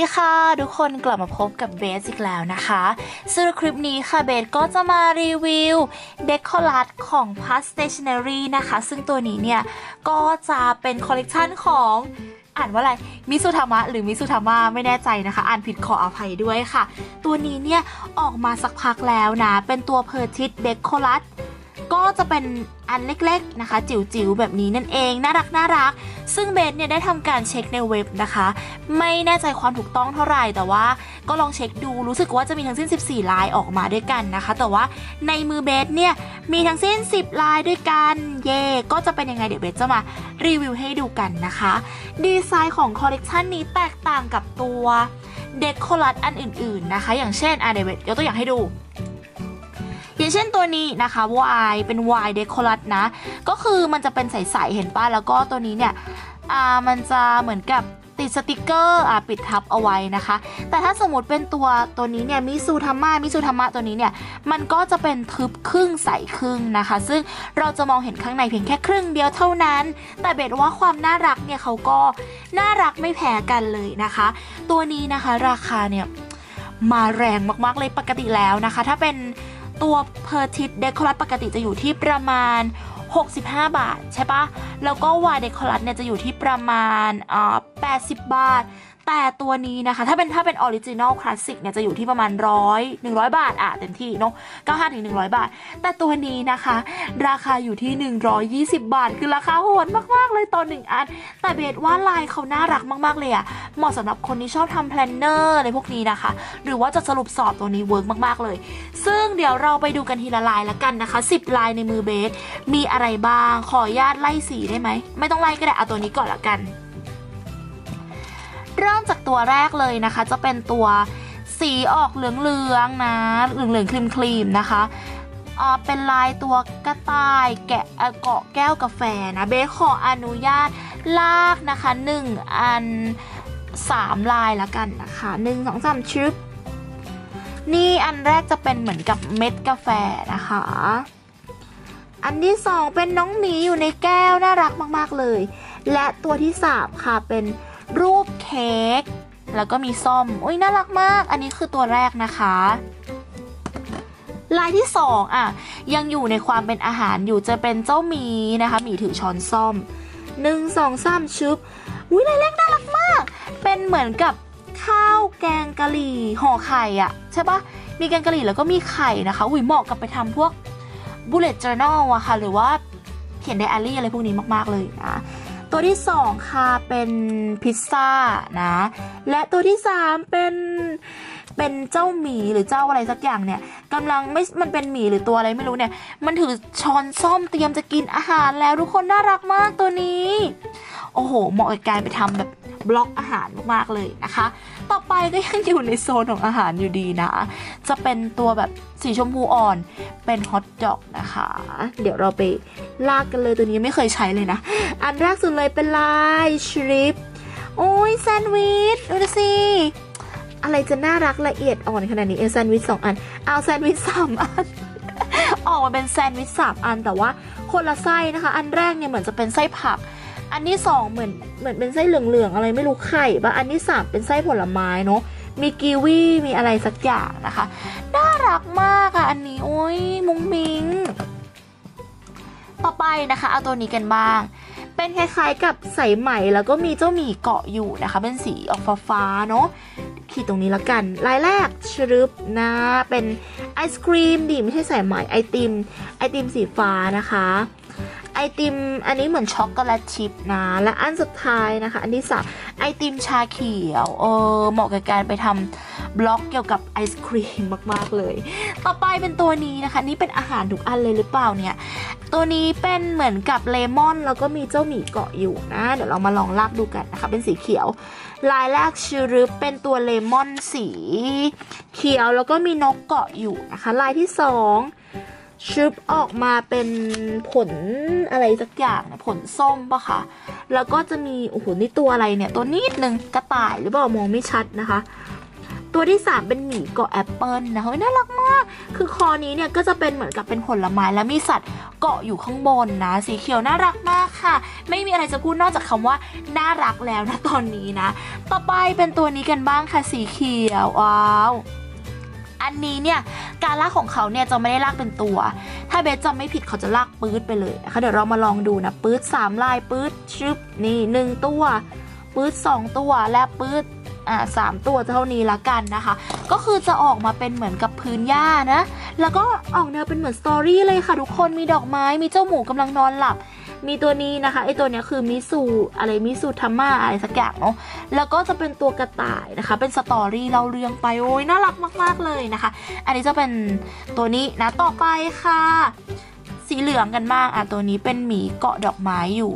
ดีค่ะทุกคนกลับมาพบกับเบสอีกแล้วนะคะสำหรับคลิปนี้ค่ะเบสก็จะมารีวิวเดคอลัดของ p a s t a t i o n e r y นะคะ ซึ่งตัวนี้เนี่ย ก็จะเป็นคอลเลกชันของอ่านว่าอะไร มิสุธามะหรือมิสุธามะไม่แน่ใจนะคะ อ่านผิดขออภัยด้วยค่ะ ตัวนี้เนี่ย ออกมาสักพักแล้วนะ เป็นตัวเพอร์ทิสเดคอลัด ก็จะเป็นอันเล็กๆนะคะ จิ๋วๆแบบนี้นั่นเองน่ารักน่ารัก ซึ่งเบสเนี่ยได้ทำการเช็คในเว็บนะคะ ไม่แน่ใจความถูกต้องเท่าไหร่แต่ว่าก็ลองเช็คดูรู้สึกว่าจะมีทั้งสิ้น 14 ลายออกมาด้วยกันนะคะ แต่ว่าในมือเบสเนี่ยมีทั้งสิ้น 10 ลายด้วยกันเย่ก็จะเป็นยังไงเดี๋ยวเบสจะมารีวิวให้ดูกันนะคะ ดีไซน์ของคอลเลกชันนี้แตกต่างกับตัวเดคอลัดอันอื่นๆนะคะ อย่างเช่นอะเดวเบสยกตัวอย่างให้ดู อย่างเช่นตัวนี้นะคะ Y เป็น Y decorat นะ ก็คือมันจะเป็นใสๆเห็นป่ะแล้วก็ตัวนี้เนี่ยอ่ามันจะเหมือนกับติดสติกเกอร์อ่าปิดทับเอาไว้นะคะ แต่ถ้าสมมติเป็นตัวตัวนี้เนี่ยมิซูธรรมะมิซูธรรมะตัวนี้เนี่ยมันก็จะเป็นทึบครึ่งใสครึ่งนะคะ ซึ่งเราจะมองเห็นข้างในเพียงแค่ครึ่งเดียวเท่านั้น แต่เบสว่าความน่ารักเนี่ยเขาก็น่ารักไม่แพ้กันเลยนะคะ ตัวนี้นะคะราคาเนี่ยมาแรงมากๆเลยปกติแล้วนะคะ ถ้าเป็น ตัวเพอร์ทิสเดคอรัตปกติจะอยู่ที่ประมาณ 65 บาทใช่ปะแล้วก็วายเดคอรัตเนี่ยจะอยู่ที่ประมาณอ่า80 บาท แต่ตัวนี้นะคะ ถ้าเป็นถ้าเป็นออริจินอลคลาสสิกเนี่ยจะอยู่ที่ประมาณร้อยหนึ่งร้อยบาทอะเต็มที่เนาะ95ถึง100บาท แต่ตัวนี้นะคะ ราคาอยู่ที่120บาท คือราคาโหดมากๆเลยต่อหนึ่งอัน แต่เบสว่าลายเขาน่ารักมาก ๆ เลยอะเหมาะสำหรับคนที่ชอบทำแพลนเนอร์อะไรพวกนี้นะคะ หรือว่าจะสรุปสอบตัวนี้เวิร์กมากๆเลย ซึ่งเดี๋ยวเราไปดูกันทีละลายละกันนะคะ10ลายในมือเบสมีอะไรบ้างขออนุญาตไล่สีได้ไหมไม่ต้องไล่ก็ได้เอาตัวนี้ก่อนละกัน เริ่มจากตัวแรกเลยนะคะ จะเป็นตัวสีออกเหลืองๆนะเหลืองๆครีมๆนะคะเป็นลายตัวกระต่ายแกะเกาะแก้วกาแฟนะเบสขออนุญาตลากนะคะ1อัน3ลายละกันนะคะ1 2 3ชึบนี่อันแรกจะเป็นเหมือนกับเม็ดกาแฟนะคะ อันที่สองเป็นน้องหมีอยู่ในแก้วน่ารักมากๆเลย และตัวที่สามค่ะเป็น รูปเค้กแล้วก็มีส้มอุ้ยน่ารักมาก อันนี้คือตัวแรกนะคะ ลายที่สองอะยังอยู่ในความเป็นอาหารอยู่จะเป็นเจ้าหมีนะคะหมีถือช้อนส้อมหนึ่งสองสามชึบอุ้ยลายแรกน่ารักมาก เป็นเหมือนกับข้าวแกงกะหรี่ห่อไข่อะใช่ปะมีแกงกะหรี่แล้วก็มีไข่นะคะอุ้ยเหมาะกับไปทำพวก bullet journal อะค่ะ หรือว่าเขียนไดอารี่อะไรพวกนี้มาก ๆ เลยนะ ตัวที่ 2 ค่ะเป็นพิซซ่านะ และตัวที่ 3 เป็นเป็นเจ้าหมีหรือเจ้าอะไรสักอย่างเนี่ยกำลังไม่มันเป็นหมีหรือตัวอะไรไม่รู้เนี่ย มันถือช้อนส้อมเตรียมจะกินอาหารแล้วทุกคนน่ารักมากตัวนี้ โอ้โหเหมาะกับการไปทำแบบ บล็อกอาหารมากๆเลยนะคะ ต่อไปก็ยังอยู่ในโซนของอาหารอยู่ดีนะ จะเป็นตัวแบบสีชมพูอ่อนเป็นฮอทดอกนะคะ เดี๋ยวเราไปลากกันเลยตัวนี้ไม่เคยใช้เลยนะ อันแรกสุดเลยเป็นลายชริปโอ้ยแซนด์วิชดูสิอะไรจะน่ารักละเอียดอ่อนขนาดนี้เออแซนด์วิชสองอัน เอาแซนด์วิชสามอัน ออกมาเป็นแซนด์วิชสามอันแต่ว่าคนละไส้นะคะ อันแรกเนี่ยเหมือนจะเป็นไส้ผัก อันที่สองเหมือนเหมือนเป็นไส้เหลืองๆอะไรไม่รู้ไข่ปะอันที่สามเป็นไส้ผลไม้เนาะมีกีวีมีอะไรสักอย่างนะคะ น่ารักมากอะอันนี้โอ้ยมุ้งมิง ต่อไปนะคะเอาตัวนี้กันบ้าง เป็นคล้ายๆกับใสไหมแล้วก็มีเจ้าหมีเกาะอยู่นะคะ เป็นสีออกฟ้าๆเนาะขีดตรงนี้แล้วกันลายแรกชรึบนะ เป็นไอศครีมดิไม่ใช่สายไหมไอติมไอติมสีฟ้านะคะ อติมอันนี้เหมือนช็อกโกแลตชิพนะ และอันสุดท้ายนะคะ อันที่สามไอติมชาเขียว เออเหมาะกับการไปทำบล็อกเกี่ยวกับไอศครีมมาก ๆ เลย ต่อไปเป็นตัวนี้นะคะ นี่เป็นอาหารทุกอันเลยหรือเปล่าเนี่ย ตัวนี้เป็นเหมือนกับเลมอน แล้วก็มีเจ้าหมีเกาะอยู่นะ เดี๋ยวเรามาลองลากดูกันนะคะ เป็นสีเขียว ลายแรกชื่อรึเป็นตัวเลมอนสี เขียวแล้วก็มีนกเกาะอยู่นะคะ ลายที่สอง ชึบออกมาเป็นผลอะไรสักอย่างนะผลส้มปะคะ แล้วก็จะมีโอ้โหนี่ตัวอะไรเนี่ย ตัวนิดนึงกระต่ายหรือเปล่ามองไม่ชัดนะคะ ตัวที่ 3 เป็นหมีเกาะแอปเปิลนะคะเฮ้ยน่ารักมาก คือคอนี้เนี่ยก็จะเป็นเหมือนกับเป็นผลไม้แล้วมีสัตว์เกาะอยู่ข้างบนนะ สีเขียวน่ารักมากค่ะ ไม่มีมีอะไรจะพูดนอกจากคำว่าน่ารักแล้วนะตอนนี้นะ ต่อไปเป็นตัวนี้กันบ้างค่ะสีเขียวว้าว อันนี้เนี่ยการลากของเขาเนี่ยจะไม่ได้ลากเป็นตัว ถ้าเบสจำไม่ผิดเขาจะลากปื๊ดไปเลยนะคะเดี๋ยวเรามาลองดูนะปื๊ดสามลายปื๊ดชึบนี่หนึ่งตัวปื๊ดสองตัวและปื๊ดอ่าสามตัวเท่านี้ละกันนะคะ ก็คือจะออกมาเป็นเหมือนกับพื้นหญ้านะ แล้วก็ออกแนวเป็นเหมือนสตอรี่เลยค่ะทุกคนมีดอกไม้มีเจ้าหมูกำลังนอนหลับ มีตัวนี้นะคะไอตัวเนี้ยคือมิสูอะไรมิสูทัมมาอะไรสักอย่างเนาะแล้วก็จะเป็นตัวกระต่ายนะคะ เป็นสตอรี่เราเรียงไปโอ้ยน่ารักมาก ๆเลยนะคะ อันนี้จะเป็นตัวนี้นะต่อไปค่ะ สีเหลืองกันบ้างอะตัวนี้เป็นหมีเกาะดอกไม้อยู่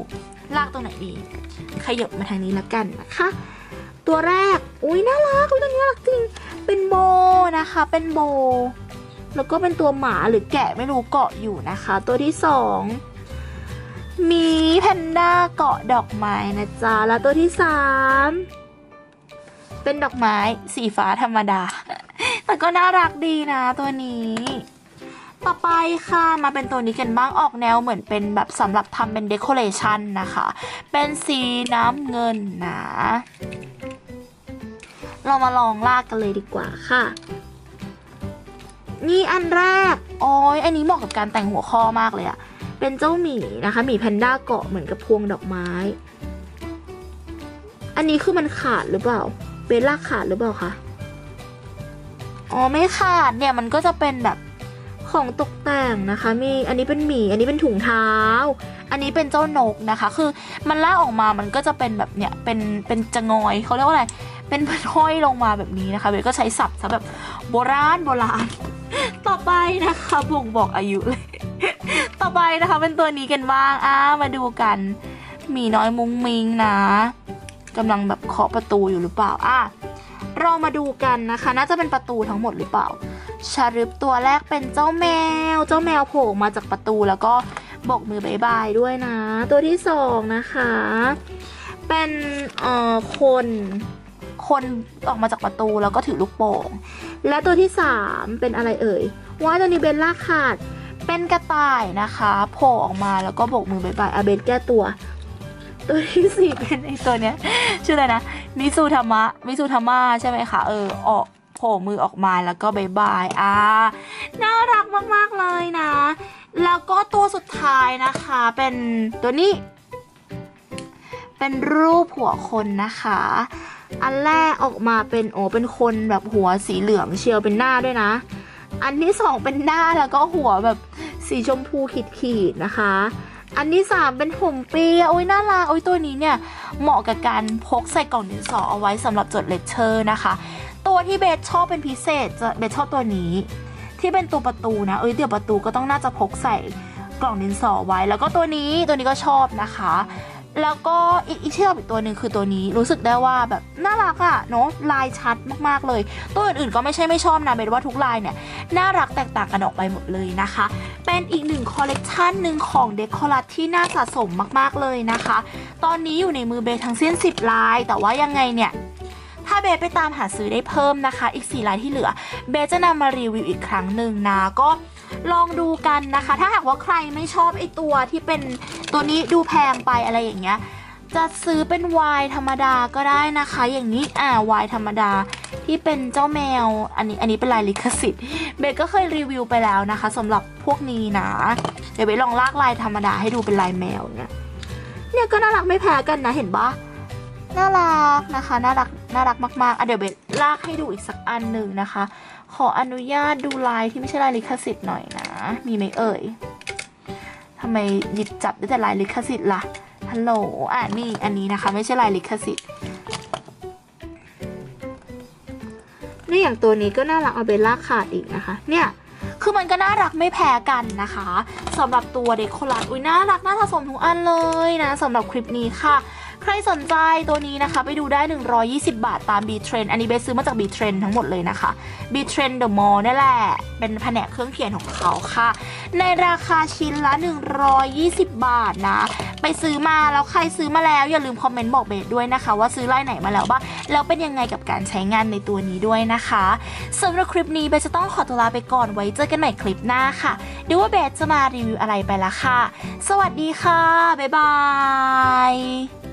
ลากตรงไหนดีขยับมาทางนี้ละกันนะคะ ตัวแรกอุ้ยน่ารักอุตัวนี้น่ารักจริงเป็นโบนะคะ เป็นโบ แล้วก็เป็นตัวหมาหรือแกะไม่รู้เกาะอยู่นะคะ ตัวที่สอง มีแพนด้าเกาะดอกไม้นะจ๊ะ แล้วตัวที่สามเป็นดอกไม้สีฟ้าธรรมดา แต่ก็น่ารักดีนะตัวนี้ ต่อไปค่ะมาเป็นตัวนี้กันบ้างออกแนวเหมือนเป็นแบบสำหรับทำเป็นเดคอเรชันนะคะ เป็นสีน้ำเงินนะ เรามาลองลากกันเลยดีกว่าค่ะนี่อันแรก โอ้ยอันนี้เหมาะกับการแต่งหัวข้อมากเลยอะ เป็นเจ้าหมีนะคะหมีแพนด้าเกาะเหมือนกับพวงดอกไม้ อันนี้คือมันขาดหรือเปล่าเป็นลากขาดหรือเปล่าคะอ๋อไม่ขาดเนี่ยมันก็จะเป็นแบบของตกแต่งนะคะ มีอันนี้เป็นหมีอันนี้เป็นถุงเท้า อันนี้เป็นเจ้านกนะคะ คือมันลากออกมามันก็จะเป็นแบบเนี่ยเป็นเป็นจะงอยเขาเรียกว่าอะไรเป็นห้อยลงมาแบบนี้นะคะเบลก็ใช้ศัพท์ซะแบบโบราณโบราณ ต่อไปนะคะบ่งบอกอายุเลย ต่อไปนะคะเป็นตัวนี้กันบ้างอ่ามาดูกันหมีน้อยมุ้งมิงนะกำลังแบบเคาะประตูอยู่หรือเปล่าอะเรามาดูกันนะคะ น่าจะเป็นประตูทั้งหมดหรือเปล่า ชารึบตัวแรกเป็นเจ้าแมว เจ้าแมวโผล่มาจากประตูแล้วก็บอกมือบายบายด้วยนะ ตัวที่สองนะคะ เป็นเอ่อคน คนออกมาจากประตูแล้วก็ถือลูกโป่ง และตัวที่สามเป็นอะไรเอ่ย ว่าตัวนี้เบนลากขาด เป็นกระต่ายนะคะโผล่ออกมาแล้วก็โบกมือบายบายอาเบนแก้ตัว ตัวที่สี่เป็นไอตัวเนี้ยชื่ออะไรนะมิซูธรรมะมิซูธรรมะใช่ไหมคะเออออกโผล่มือออกมาแล้วก็บายบายอ่าน่ารักมากๆเลยนะ แล้วก็ตัวสุดท้ายนะคะ เป็นตัวนี้ เป็นรูปหัวคนนะคะ อันแรกออกมาเป็นโอ้เป็นคนแบบหัวสีเหลืองเชียวเป็นหน้าด้วยนะ อันที่สองเป็นหน้าแล้วก็หัวแบบ สีชมพูขีดๆนะคะ อันที่สามเป็นผมเปียโอ้ยน่ารักโอ้ยตัวนี้เนี่ย เหมาะกับการพกใส่กล่องดินสอเอาไว้สำหรับจดเลคเชอร์นะคะ ตัวที่เบสชอบเป็นพิเศษจะเบสชอบตัวนี้ ที่เป็นตัวประตูนะเอ้ยเดี๋ยวประตูก็ต้องน่าจะพกใส่กล่องดินสอไว้ แล้วก็ตัวนี้ตัวนี้ก็ชอบนะคะ แล้วก็อีกอีกที่ชอบอีกตัวหนึ่งคือตัวนี้รู้สึกได้ว่าแบบน่ารักอะเนาะลายชัดมากๆเลย ตัวอื่นๆก็ไม่ใช่ไม่ชอบนะเบนว่าทุกลายเนี่ยน่ารักแตกต่างกันออกไปหมดเลยนะคะ เป็นอีกหนึ่งคอลเลกชันหนึ่งของเดคอรัทที่น่าสะสมมากๆเลยนะคะ ตอนนี้อยู่ในมือเบนทั้งสิ้น 10 ลาย แต่ว่ายังไงเนี่ยถ้าเบสไปตามหาซื้อได้เพิ่มนะคะ อีก 4 ลายที่เหลือ เบสจะนำมารีวิวอีกครั้งหนึ่งนะ ก็ ลองดูกันนะคะ ถ้าหากว่าใครไม่ชอบไอตัวที่เป็นตัวนี้ดูแพงไปอะไรอย่างเงี้ย จะซื้อเป็นวายธรรมดาก็ได้นะคะ อย่างนี้อ่าวายธรรมดาที่เป็นเจ้าแมว อันนี้อันนี้เป็นลายลิขสิทธิ์เบก็เคยรีวิวไปแล้วนะคะสำหรับพวกนี้นะ เดี๋ยวเบลองลากลายธรรมดาให้ดูเป็นลายแมวเนี่ยเนี่ยก็น่ารักไม่แพ้กันนะเห็นปะน่ารักนะคะน่ารักน่ารักมากๆอะเดี๋ยวเบสลากให้ดูอีกสักอันหนึ่งนะคะ ขออนุญาตดูลายที่ไม่ใช่ลายลิขสิทธิ์หน่อยนะ มีไหมเอ่ยทำไมหยิบจับได้แต่ลายลิขสิทธิ์ล่ะฮัลโหลอะนี่อันนี้นะคะ ไม่ใช่ลายลิขสิทธิ์นี่อย่างตัวนี้ก็น่ารักเอาเบลล่าขาดอีกนะคะ เนี่ยคือมันก็น่ารักไม่แพ้กันนะคะสำหรับตัวเด็กโคลัสอุ้ยน่ารักน่าสะสมทุกอันเลยนะสำหรับคลิปนี้ค่ะ ใครสนใจตัวนี้นะคะ ไปดูได้ 120 บาทตาม B Trend อันนี้เบสซื้อมาจาก B Trend ทั้งหมดเลยนะคะ B Trend The Mall นี่แหละ เป็นแผนกเครื่องเขียนของเขาค่ะ ในราคาชิ้นละ 120 บาทนะ ไปซื้อมาแล้วใครซื้อมาแล้ว อย่าลืมคอมเมนต์บอกเบสด้วยนะคะ ว่าซื้อไล่ไหนมาแล้วบ้างแล้วเป็นยังไงกับการใช้งานในตัวนี้ด้วยนะคะสำหรับคลิปนี้เบสจะต้องขอตัวลาไปก่อนไว้เจอกันใหม่คลิปหน้าค่ะดูว่าเบสจะมารีวิวอะไรไปละค่ะ สวัสดีค่ะบ๊ายบาย